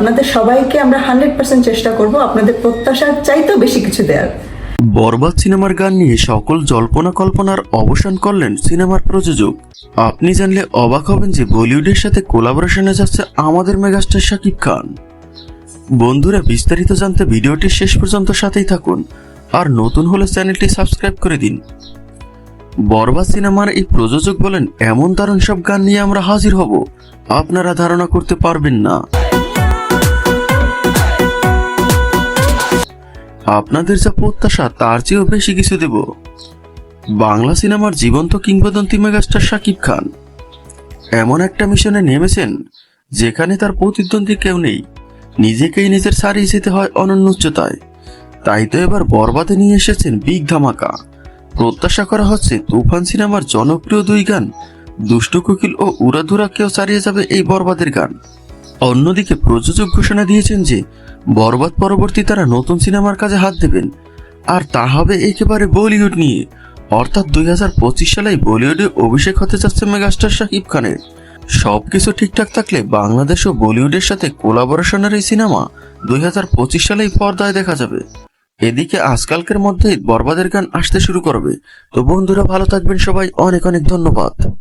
আপনাদের সবাইকে আমরা হান্ড্রেড পার্সেন্ট চেষ্টা করব আপনাদের প্রত্যাশার চাইতেও বেশি কিছু দেওয়ার বরবাদ সিনেমার গান নিয়ে সকল জল্পনা কল্পনার অবসান করলেন সিনেমার প্রযোজক। আপনি জানলে অবাক হবেন যে বলিউডের সাথে কোলাবোরেশনে যাচ্ছে আমাদের মেগাস্টার শাকিব খান। বন্ধুরা, বিস্তারিত জানতে ভিডিওটি শেষ পর্যন্ত সাথেই থাকুন আর নতুন হলে চ্যানেলটি সাবস্ক্রাইব করে দিন। বরবাদ সিনেমার এই প্রযোজক বলেন, এমন দারুণ সব গান নিয়ে আমরা হাজির হব। আপনারা ধারণা করতে পারবেন না। আপনাদের যা প্রত্যাশা, তার চেয়েও বেশি কিছু দেব। বাংলা সিনেমার জীবন্ত কিংবদন্তি মেগাস্টার শাকিব খান। এমন একটা মিশনে নেমেছেন, যেখানে তার প্রতিদ্বন্দ্বী কেউ নেই। নিজেকেই নিজের সারিয়ে যেতে হয় অনন্য উচ্চতায়। তাই তো এবার বরবাদে নিয়ে এসেছেন বিগ ধামাকা। প্রত্যাশা করা হচ্ছে, তুফান সিনেমার জনপ্রিয় দুই গান, দুষ্টু কোকিল ও উড়াধুরাকেও ছাড়িয়ে যাবে এই বরবাদের গান। অন্যদিকে প্রযোজক ঘোষণা দিয়েছেন যে, বরবাদ পরবর্তী তারা নতুন সিনেমার কাজে হাত দেবেন। আর তা হবে একেবারে বলিউড নিয়ে। অর্থাৎ দুই হাজার পঁচিশ সালে বলিউডে অভিষেক হতে যাচ্ছে মেগাস্টার শাকিব খানের। সবকিছু ঠিকঠাক থাকলে বাংলাদেশ ও বলিউডের সাথে কোলাবোরেশনের এই সিনেমা দুই হাজার পঁচিশ সালেই পর্দায় দেখা যাবে। এদিকে আজকালকের মধ্যেই বরবাদের গান আসতে শুরু করবে। তো বন্ধুরা, ভালো থাকবেন সবাই। অনেক অনেক ধন্যবাদ।